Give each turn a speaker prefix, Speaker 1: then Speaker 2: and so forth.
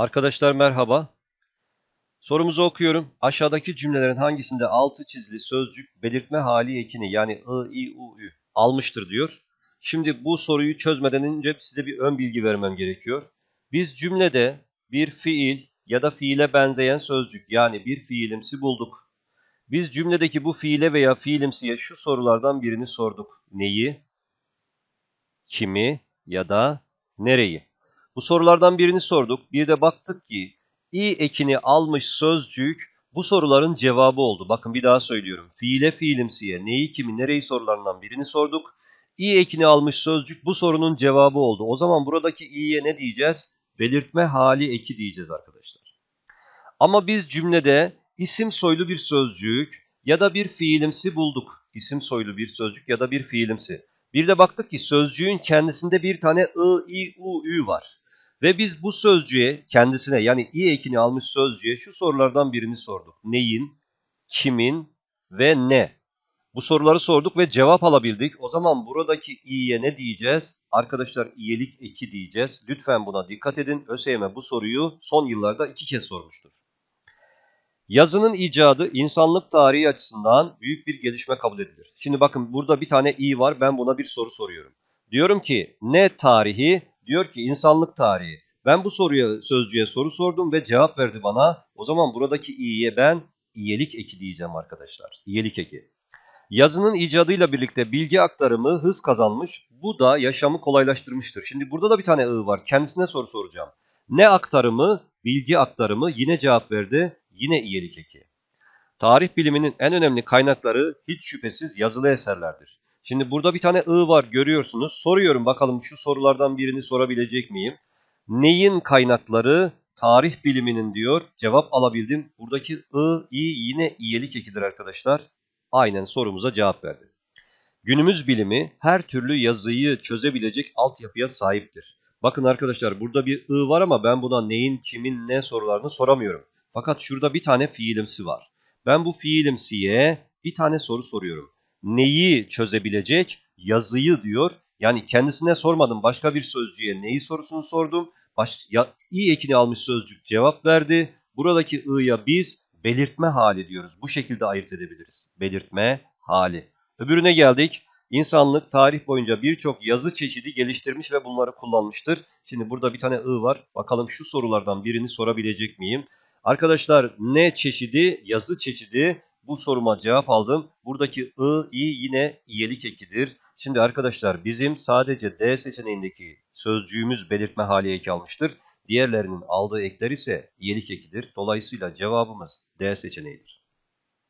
Speaker 1: Arkadaşlar merhaba. Sorumuzu okuyorum. Aşağıdaki cümlelerin hangisinde altı çizili sözcük belirtme hali ekini yani ı, i, u, ü almıştır diyor. Şimdi bu soruyu çözmeden önce size bir ön bilgi vermem gerekiyor. Biz cümlede bir fiil ya da fiile benzeyen sözcük yani bir fiilimsi bulduk. Biz cümledeki bu fiile veya fiilimsiye şu sorulardan birini sorduk. Neyi, kimi ya da nereyi? Bu sorulardan birini sorduk. Bir de baktık ki i ekini almış sözcük bu soruların cevabı oldu. Bakın bir daha söylüyorum. Fiile fiilimsiye neyi kimi nereyi sorularından birini sorduk. i ekini almış sözcük bu sorunun cevabı oldu. O zaman buradaki i'ye ne diyeceğiz? Belirtme hali eki diyeceğiz arkadaşlar. Ama biz cümlede isim soylu bir sözcük ya da bir fiilimsi bulduk. İsim soylu bir sözcük ya da bir fiilimsi. Bir de baktık ki sözcüğün kendisinde bir tane ı, i, u, ü var. Ve biz bu sözcüğe kendisine yani i ekini almış sözcüğe şu sorulardan birini sorduk. Neyin, kimin ve ne? Bu soruları sorduk ve cevap alabildik. O zaman buradaki i'ye ne diyeceğiz? Arkadaşlar iyelik eki diyeceğiz. Lütfen buna dikkat edin. ÖSYM bu soruyu son yıllarda iki kez sormuştur. Yazının icadı insanlık tarihi açısından büyük bir gelişme kabul edilir. Şimdi bakın burada bir tane i var. Ben buna bir soru soruyorum. Diyorum ki ne tarihi? Diyor ki insanlık tarihi. Ben bu soruya sözcüğe soru sordum ve cevap verdi bana. O zaman buradaki i'ye ben iyelik eki diyeceğim arkadaşlar. İyelik eki. Yazının icadıyla birlikte bilgi aktarımı hız kazanmış. Bu da yaşamı kolaylaştırmıştır. Şimdi burada da bir tane ı var. Kendisine soru soracağım. Ne aktarımı? Bilgi aktarımı. Yine cevap verdi. Yine iyelik eki. Tarih biliminin en önemli kaynakları hiç şüphesiz yazılı eserlerdir. Şimdi burada bir tane ı var görüyorsunuz. Soruyorum bakalım şu sorulardan birini sorabilecek miyim? Neyin kaynakları? Tarih biliminin diyor. Cevap alabildim. Buradaki ı, i yine iyelik ekidir arkadaşlar. Aynen sorumuza cevap verdi. Günümüz bilimi her türlü yazıyı çözebilecek altyapıya sahiptir. Bakın arkadaşlar burada bir ı var ama ben buna neyin, kimin, ne sorularını soramıyorum. Fakat şurada bir tane fiilimsi var. Ben bu fiilimsiye bir tane soru soruyorum. Neyi çözebilecek? Yazıyı diyor. Yani kendisine sormadım başka bir sözcüğe neyi sorusunu sordum. Baş, ya, i ekini almış sözcük cevap verdi. Buradaki i'ya biz belirtme hali diyoruz. Bu şekilde ayırt edebiliriz. Belirtme hali. Öbürüne geldik. İnsanlık tarih boyunca birçok yazı çeşidi geliştirmiş ve bunları kullanmıştır. Şimdi burada bir tane i var. Bakalım şu sorulardan birini sorabilecek miyim? Arkadaşlar ne çeşidi? Yazı çeşidi. Bu soruma cevap aldım. Buradaki i, i yine iyelik ekidir. Şimdi arkadaşlar bizim sadece D seçeneğindeki sözcüğümüz belirtme hali eki almıştır. Diğerlerinin aldığı ekler ise iyelik ekidir. Dolayısıyla cevabımız D seçeneğidir.